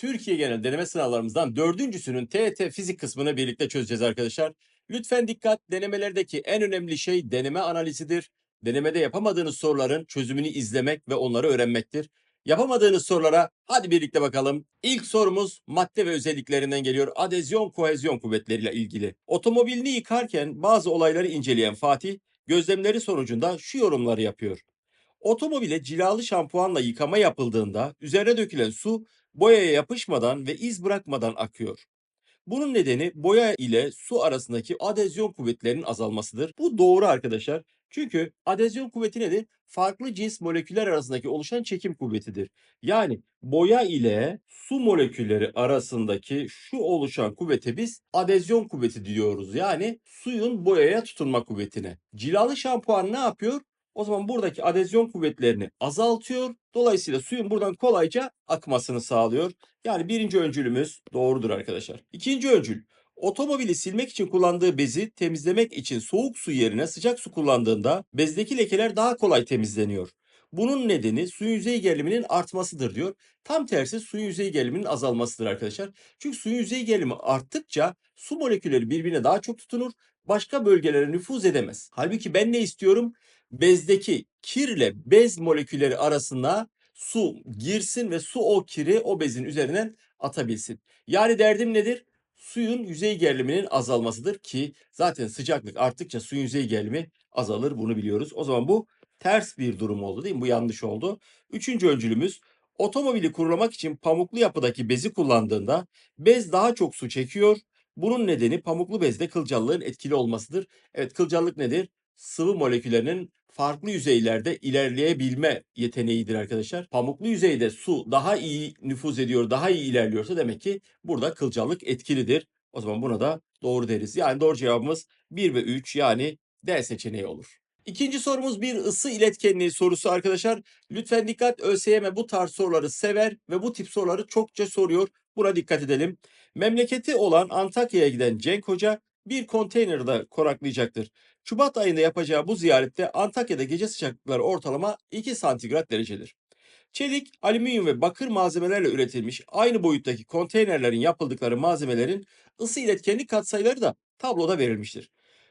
Türkiye genel deneme sınavlarımızdan dördüncüsünün TET fizik kısmını birlikte çözeceğiz arkadaşlar. Lütfen dikkat denemelerdeki en önemli şey deneme analizidir. Denemede yapamadığınız soruların çözümünü izlemek ve onları öğrenmektir. Yapamadığınız sorulara hadi birlikte bakalım. İlk sorumuz madde ve özelliklerinden geliyor. Adezyon kohezyon kuvvetleriyle ilgili. Otomobilini yıkarken bazı olayları inceleyen Fatih gözlemleri sonucunda şu yorumları yapıyor. Otomobile cilalı şampuanla yıkama yapıldığında üzerine dökülen su boyaya yapışmadan ve iz bırakmadan akıyor. Bunun nedeni boya ile su arasındaki adezyon kuvvetlerinin azalmasıdır. Bu doğru arkadaşlar. Çünkü adezyon kuvveti nedir? Farklı cins moleküller arasındaki oluşan çekim kuvvetidir. Yani boya ile su molekülleri arasındaki şu oluşan kuvvete biz adezyon kuvveti diyoruz. Yani suyun boyaya tutunma kuvvetine. Cilalı şampuan ne yapıyor? O zaman buradaki adezyon kuvvetlerini azaltıyor. Dolayısıyla suyun buradan kolayca akmasını sağlıyor. Yani birinci öncülümüz doğrudur arkadaşlar. İkinci öncül. Otomobili silmek için kullandığı bezi temizlemek için soğuk su yerine sıcak su kullandığında bezdeki lekeler daha kolay temizleniyor. Bunun nedeni suyun yüzey geriliminin artmasıdır diyor. Tam tersi suyun yüzey geriliminin azalmasıdır arkadaşlar. Çünkü suyun yüzey gerilimi arttıkça su molekülleri birbirine daha çok tutunur, başka bölgelere nüfuz edemez. Halbuki ben ne istiyorum? Bezdeki kirle bez molekülleri arasında su girsin ve su o kiri o bezin üzerinden atabilsin. Yani derdim nedir? Suyun yüzey geriliminin azalmasıdır ki zaten sıcaklık arttıkça suyun yüzey gerilimi azalır bunu biliyoruz. O zaman bu ters bir durum oldu değil mi? Bu yanlış oldu. Üçüncü öncülümüz otomobili kurulamak için pamuklu yapıdaki bezi kullandığında bez daha çok su çekiyor. Bunun nedeni pamuklu bezde kılcallığın etkili olmasıdır. Evet kılcallık nedir? Sıvı moleküllerinin farklı yüzeylerde ilerleyebilme yeteneğidir arkadaşlar. Pamuklu yüzeyde su daha iyi nüfuz ediyor, daha iyi ilerliyorsa demek ki burada kılcallık etkilidir. O zaman buna da doğru deriz. Yani doğru cevabımız 1 ve 3 yani D seçeneği olur. İkinci sorumuz bir ısı iletkenliği sorusu arkadaşlar. Lütfen dikkat ÖSYM bu tarz soruları sever ve bu tip soruları çokça soruyor. Buna dikkat edelim. Memleketi olan Antakya'ya giden Cenk Hoca bir konteynerde konaklayacaktır. Şubat ayında yapacağı bu ziyarette Antakya'da gece sıcaklıkları ortalama 2 santigrat derecedir. Çelik, alüminyum ve bakır malzemelerle üretilmiş aynı boyuttaki konteynerlerin yapıldıkları malzemelerin ısı iletkenlik katsayıları da tabloda verilmiştir.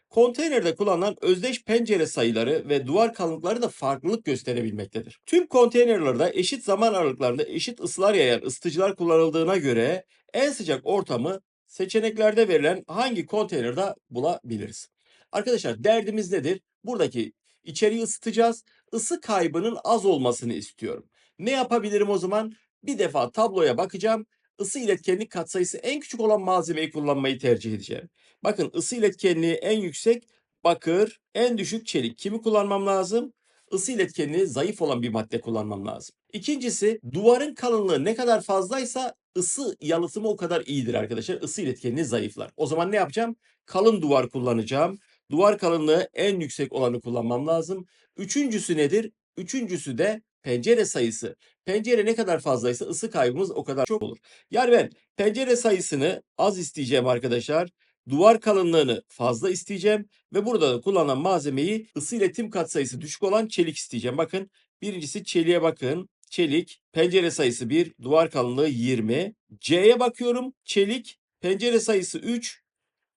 Konteynerde kullanılan özdeş pencere sayıları ve duvar kalınlıkları da farklılık gösterebilmektedir. Tüm konteynerlerde eşit zaman aralıklarında eşit ısılar yayan ısıtıcılar kullanıldığına göre en sıcak ortamı seçeneklerde verilen hangi konteynerde bulabiliriz? Arkadaşlar derdimiz nedir? Buradaki içeriği ısıtacağız. Isı kaybının az olmasını istiyorum. Ne yapabilirim o zaman? Bir defa tabloya bakacağım. Isı iletkenlik katsayısı en küçük olan malzemeyi kullanmayı tercih edeceğim. Bakın ısı iletkenliği en yüksek bakır, en düşük çelik. Kimi kullanmam lazım? Isı iletkenliği zayıf olan bir madde kullanmam lazım. İkincisi duvarın kalınlığı ne kadar fazlaysa ısı yalıtımı o kadar iyidir arkadaşlar. Isı iletkenliği zayıflar. O zaman ne yapacağım? Kalın duvar kullanacağım. Duvar kalınlığı en yüksek olanı kullanmam lazım. Üçüncüsü nedir? Üçüncüsü de pencere sayısı. Pencere ne kadar fazlaysa ısı kaybımız o kadar çok olur. Yani ben pencere sayısını az isteyeceğim arkadaşlar. Duvar kalınlığını fazla isteyeceğim ve burada da kullanılan malzemeyi ısı iletim katsayısı düşük olan çelik isteyeceğim. Bakın birincisi çeliğe bakın. Çelik, pencere sayısı 1, duvar kalınlığı 20. C'ye bakıyorum. Çelik, pencere sayısı 3.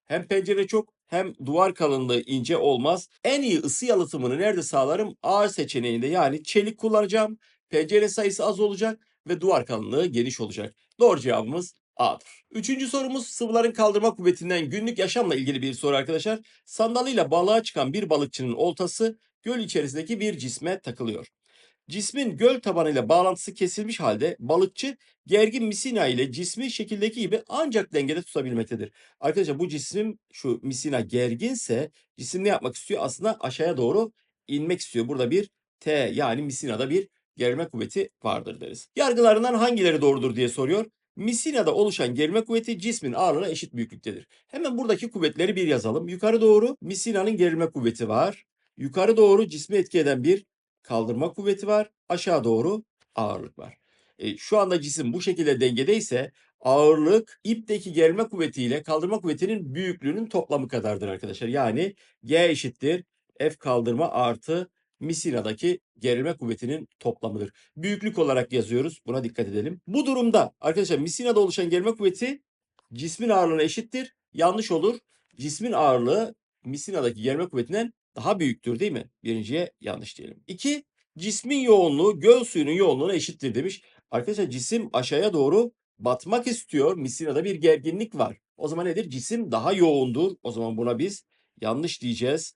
Hem pencere çok hem duvar kalınlığı ince olmaz. En iyi ısı yalıtımını nerede sağlarım? A seçeneğinde yani çelik kullanacağım. Pencere sayısı az olacak ve duvar kalınlığı geniş olacak. Doğru cevabımız A'dır. Üçüncü sorumuz sıvıların kaldırma kuvvetinden günlük yaşamla ilgili bir soru arkadaşlar. Sandalıyla balığa çıkan bir balıkçının oltası göl içerisindeki bir cisme takılıyor. Cismin göl tabanıyla bağlantısı kesilmiş halde balıkçı gergin misina ile cismi şekildeki gibi ancak dengede tutabilmektedir. Arkadaşlar bu cisim şu misina gerginse cisim ne yapmak istiyor? Aslında aşağıya doğru inmek istiyor. Burada bir T yani misinada bir gerilme kuvveti vardır deriz. Yargılarından hangileri doğrudur diye soruyor. Misinada oluşan gerilme kuvveti cismin ağırlığına eşit büyüklüktedir. Hemen buradaki kuvvetleri bir yazalım. Yukarı doğru misinanın gerilme kuvveti var. Yukarı doğru cismi etki eden bir kaldırma kuvveti var. Aşağı doğru ağırlık var. E, şu anda cisim bu şekilde dengedeyse ağırlık ipteki gerilme kuvvetiyle kaldırma kuvvetinin büyüklüğünün toplamı kadardır arkadaşlar. Yani G eşittir F kaldırma artı misinadaki gerilme kuvvetinin toplamıdır. Büyüklük olarak yazıyoruz. Buna dikkat edelim. Bu durumda arkadaşlar misinada oluşan gerilme kuvveti cismin ağırlığına eşittir. Yanlış olur. Cismin ağırlığı misinadaki gerilme kuvvetinden daha büyüktür değil mi? Birinciye yanlış diyelim. İki, cismin yoğunluğu göl suyunun yoğunluğuna eşittir demiş. Arkadaşlar cisim aşağıya doğru batmak istiyor. Misinada bir gerginlik var. O zaman nedir? Cisim daha yoğundur. O zaman buna biz yanlış diyeceğiz.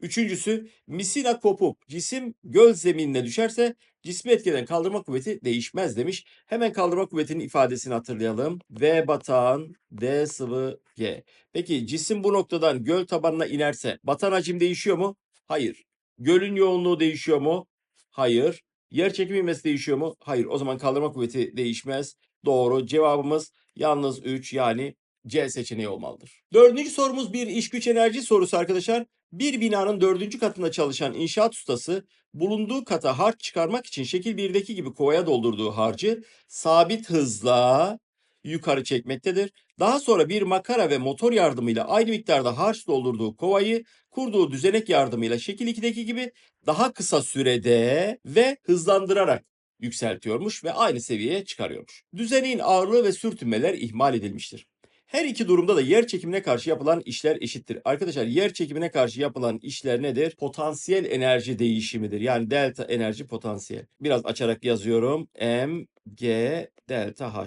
Üçüncüsü misina kopup cisim göl zeminine düşerse cismi etkeden kaldırma kuvveti değişmez demiş. Hemen kaldırma kuvvetinin ifadesini hatırlayalım. V batan D sıvı G. Peki cisim bu noktadan göl tabanına inerse batan hacim değişiyor mu? Hayır. Gölün yoğunluğu değişiyor mu? Hayır. Yer çekimi ivmesi değişiyor mu? Hayır. O zaman kaldırma kuvveti değişmez. Doğru. Cevabımız yalnız 3 yani C seçeneği olmalıdır. Dördüncü sorumuz bir iş güç enerji sorusu arkadaşlar. Bir binanın dördüncü katında çalışan inşaat ustası bulunduğu kata harç çıkarmak için şekil 1'deki gibi kovaya doldurduğu harcı sabit hızla yukarı çekmektedir. Daha sonra bir makara ve motor yardımıyla aynı miktarda harç doldurduğu kovayı kurduğu düzenek yardımıyla şekil 2'deki gibi daha kısa sürede ve hızlandırarak yükseltiyormuş ve aynı seviyeye çıkarıyormuş. Düzeneğin ağırlığı ve sürtünmeler ihmal edilmiştir. Her iki durumda da yer çekimine karşı yapılan işler eşittir. Arkadaşlar yer çekimine karşı yapılan işler nedir? Potansiyel enerji değişimidir. Yani delta enerji potansiyel. Biraz açarak yazıyorum. M, G, delta H.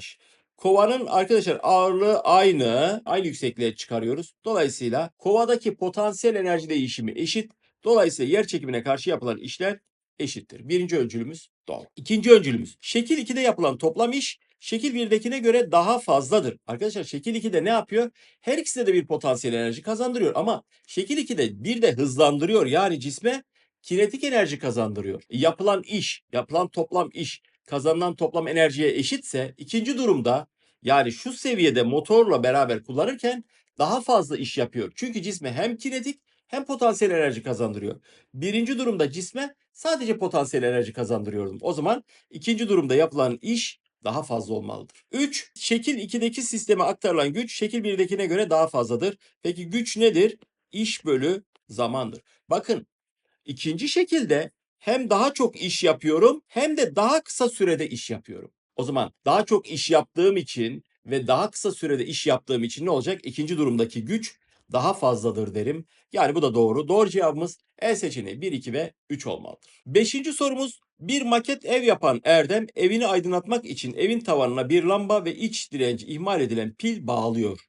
Kovanın arkadaşlar ağırlığı aynı. Aynı yüksekliğe çıkarıyoruz. Dolayısıyla kovadaki potansiyel enerji değişimi eşit. Dolayısıyla yer çekimine karşı yapılan işler eşittir. Birinci öncülümüz doğru. İkinci öncülümüz. Şekil 2'de yapılan toplam iş şekil 1'dekine göre daha fazladır. Arkadaşlar şekil 2'de ne yapıyor? Her ikisinde de bir potansiyel enerji kazandırıyor ama şekil 2'de bir de hızlandırıyor. Yani cisme kinetik enerji kazandırıyor. Yapılan iş, yapılan toplam iş kazanılan toplam enerjiye eşitse ikinci durumda yani şu seviyede motorla beraber kullanırken daha fazla iş yapıyor. Çünkü cisme hem kinetik hem potansiyel enerji kazandırıyor. Birinci durumda cisme sadece potansiyel enerji kazandırıyordum. O zaman ikinci durumda yapılan iş daha fazla olmalıdır. 3. Şekil 2'deki sisteme aktarılan güç şekil 1'dekine göre daha fazladır. Peki güç nedir? İş bölü zamandır. Bakın ikinci şekilde hem daha çok iş yapıyorum hem de daha kısa sürede iş yapıyorum. O zaman daha çok iş yaptığım için ve daha kısa sürede iş yaptığım için ne olacak? İkinci durumdaki güç daha fazladır derim. Yani bu da doğru. Doğru cevabımız E seçeneği 1, 2 ve 3 olmalıdır. Beşinci sorumuz bir maket ev yapan Erdem evini aydınlatmak için evin tavanına bir lamba ve iç direnci ihmal edilen pil bağlıyor.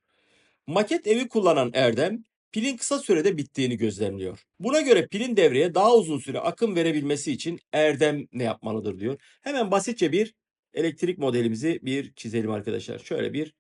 Maket evi kullanan Erdem pilin kısa sürede bittiğini gözlemliyor. Buna göre pilin devreye daha uzun süre akım verebilmesi için Erdem ne yapmalıdır diyor. Hemen basitçe bir elektrik modelimizi bir çizelim arkadaşlar. Şöyle bir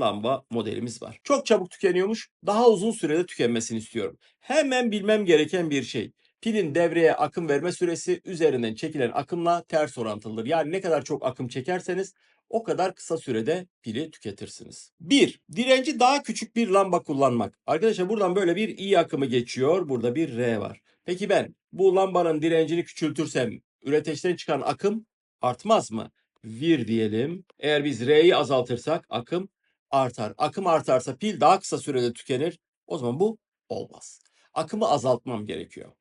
lamba modelimiz var. Çok çabuk tükeniyormuş. Daha uzun sürede tükenmesini istiyorum. Hemen bilmem gereken bir şey. Pilin devreye akım verme süresi üzerinden çekilen akımla ters orantılıdır. Yani ne kadar çok akım çekerseniz o kadar kısa sürede pili tüketirsiniz. 1. Direnci daha küçük bir lamba kullanmak. Arkadaşlar buradan böyle bir I akımı geçiyor. Burada bir R var. Peki ben bu lambanın direncini küçültürsem üreteçten çıkan akım artmaz mı? Vir diyelim. Eğer biz R'yi azaltırsak akım artar. Akım artarsa pil daha kısa sürede tükenir. O zaman bu olmaz. Akımı azaltmam gerekiyor.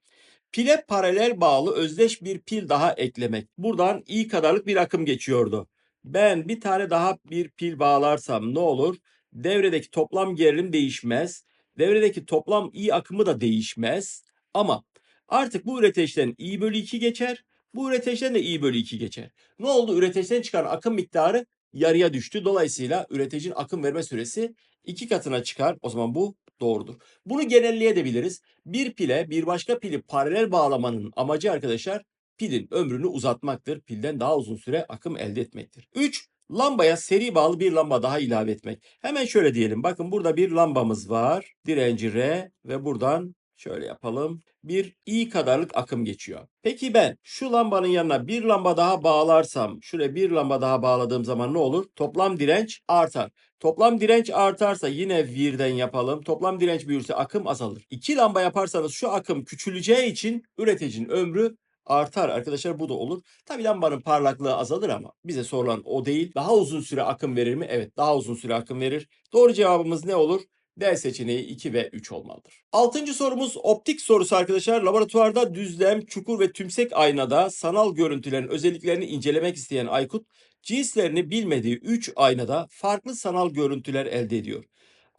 Pile paralel bağlı özdeş bir pil daha eklemek. Buradan i kadarlık bir akım geçiyordu. Ben bir tane daha bir pil bağlarsam ne olur? Devredeki toplam gerilim değişmez. Devredeki toplam i akımı da değişmez. Ama artık bu üreteçten i bölü 2 geçer. Bu üreteçten de i bölü 2 geçer. Ne oldu? Üreteçten çıkan akım miktarı yarıya düştü. Dolayısıyla üreticinin akım verme süresi iki katına çıkar. O zaman bu doğrudur. Bunu genelleyebiliriz. Bir pile bir başka pili paralel bağlamanın amacı arkadaşlar pilin ömrünü uzatmaktır. Pilden daha uzun süre akım elde etmektir. 3. Lambaya seri bağlı bir lamba daha ilave etmek. Hemen şöyle diyelim. Bakın burada bir lambamız var. Direnci R ve buradan şöyle yapalım. Bir i kadarlık akım geçiyor. Peki ben şu lambanın yanına bir lamba daha bağlarsam, şuraya bir lamba daha bağladığım zaman ne olur? Toplam direnç artar. Toplam direnç artarsa yine virden yapalım. Toplam direnç büyürse akım azalır. İki lamba yaparsanız şu akım küçüleceği için üreticinin ömrü artar arkadaşlar bu da olur. Tabi lambanın parlaklığı azalır ama bize sorulan o değil. Daha uzun süre akım verir mi? Evet daha uzun süre akım verir. Doğru cevabımız ne olur? D seçeneği 2 ve 3 olmalıdır. Altıncı sorumuz optik sorusu arkadaşlar. Laboratuvarda düzlem, çukur ve tümsek aynada sanal görüntülerin özelliklerini incelemek isteyen Aykut, cinslerini bilmediği 3 aynada farklı sanal görüntüler elde ediyor.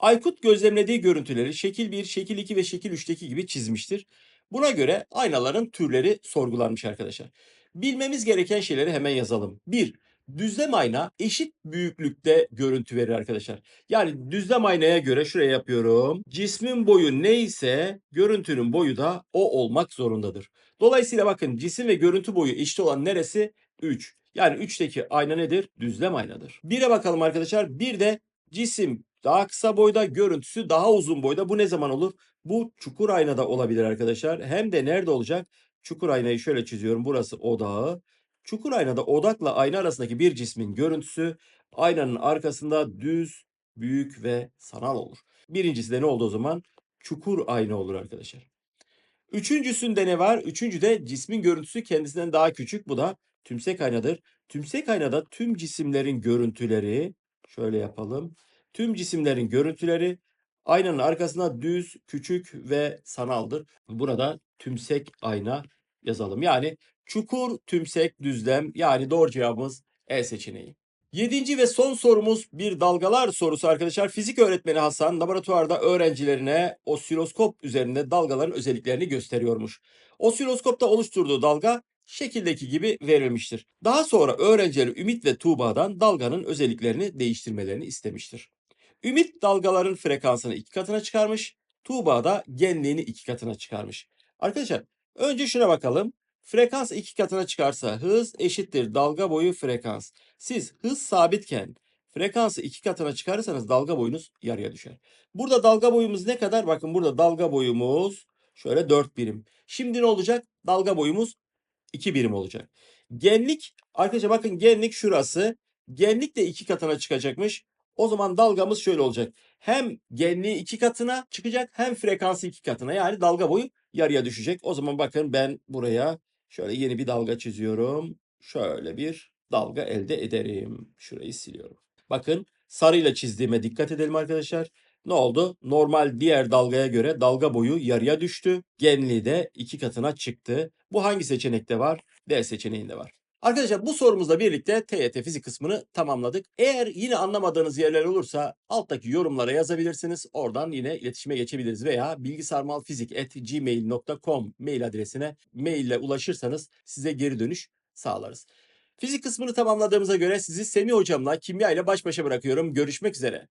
Aykut gözlemlediği görüntüleri şekil 1, şekil 2 ve şekil 3'teki gibi çizmiştir. Buna göre aynaların türleri sorgulanmış arkadaşlar. Bilmemiz gereken şeyleri hemen yazalım. 1. Düzlem ayna eşit büyüklükte görüntü verir arkadaşlar. Yani düzlem aynaya göre şuraya yapıyorum. Cismin boyu neyse görüntünün boyu da o olmak zorundadır. Dolayısıyla bakın cisim ve görüntü boyu eşit olan neresi? 3. Yani 3'teki ayna nedir? Düzlem aynadır. 1'e bakalım arkadaşlar. Bir de cisim daha kısa boyda, görüntüsü daha uzun boyda. Bu ne zaman olur? Bu çukur aynada olabilir arkadaşlar. Hem de nerede olacak? Çukur aynayı şöyle çiziyorum. Burası odağı. Çukur aynada odakla ayna arasındaki bir cismin görüntüsü aynanın arkasında düz, büyük ve sanal olur. Birincisi de ne oldu o zaman? Çukur ayna olur arkadaşlar. Üçüncüsünde ne var? Üçüncüde cismin görüntüsü kendisinden daha küçük. Bu da tümsek aynadır. Tümsek aynada tüm cisimlerin görüntüleri şöyle yapalım. Tüm cisimlerin görüntüleri aynanın arkasında düz, küçük ve sanaldır. Burada tümsek ayna yazalım. Yani çukur, tümsek, düzlem yani doğru cevabımız E seçeneği. Yedinci ve son sorumuz bir dalgalar sorusu arkadaşlar. Fizik öğretmeni Hasan laboratuvarda öğrencilerine osiloskop üzerinde dalgaların özelliklerini gösteriyormuş. Osiloskopta oluşturduğu dalga şekildeki gibi verilmiştir. Daha sonra öğrencileri Ümit ve Tuğba'dan dalganın özelliklerini değiştirmelerini istemiştir. Ümit dalgaların frekansını iki katına çıkarmış. Tuğba da genliğini iki katına çıkarmış. Arkadaşlar önce şuna bakalım. Frekans iki katına çıkarsa hız eşittir dalga boyu frekans. Siz hız sabitken frekansı iki katına çıkarırsanız dalga boyunuz yarıya düşer. Burada dalga boyumuz ne kadar? Bakın burada dalga boyumuz şöyle 4 birim. Şimdi ne olacak? Dalga boyumuz 2 birim olacak. Genlik arkadaşlar bakın genlik şurası. Genlik de iki katına çıkacakmış. O zaman dalgamız şöyle olacak. Hem genliği iki katına çıkacak hem frekansı iki katına. Yani dalga boyu yarıya düşecek. O zaman bakın ben buraya şöyle yeni bir dalga çiziyorum. Şöyle bir dalga elde ederim. Şurayı siliyorum. Bakın sarıyla çizdiğime dikkat edelim arkadaşlar. Ne oldu? Normal diğer dalgaya göre dalga boyu yarıya düştü. Genliği de iki katına çıktı. Bu hangi seçenekte var? D seçeneğinde var. Arkadaşlar bu sorumuzla birlikte TYT fizik kısmını tamamladık. Eğer yine anlamadığınız yerler olursa alttaki yorumlara yazabilirsiniz. Oradan yine iletişime geçebiliriz veya bilgisarmalfizik.gmail.com mail adresine maille ulaşırsanız size geri dönüş sağlarız. Fizik kısmını tamamladığımıza göre sizi Semih hocamla kimya ile baş başa bırakıyorum. Görüşmek üzere.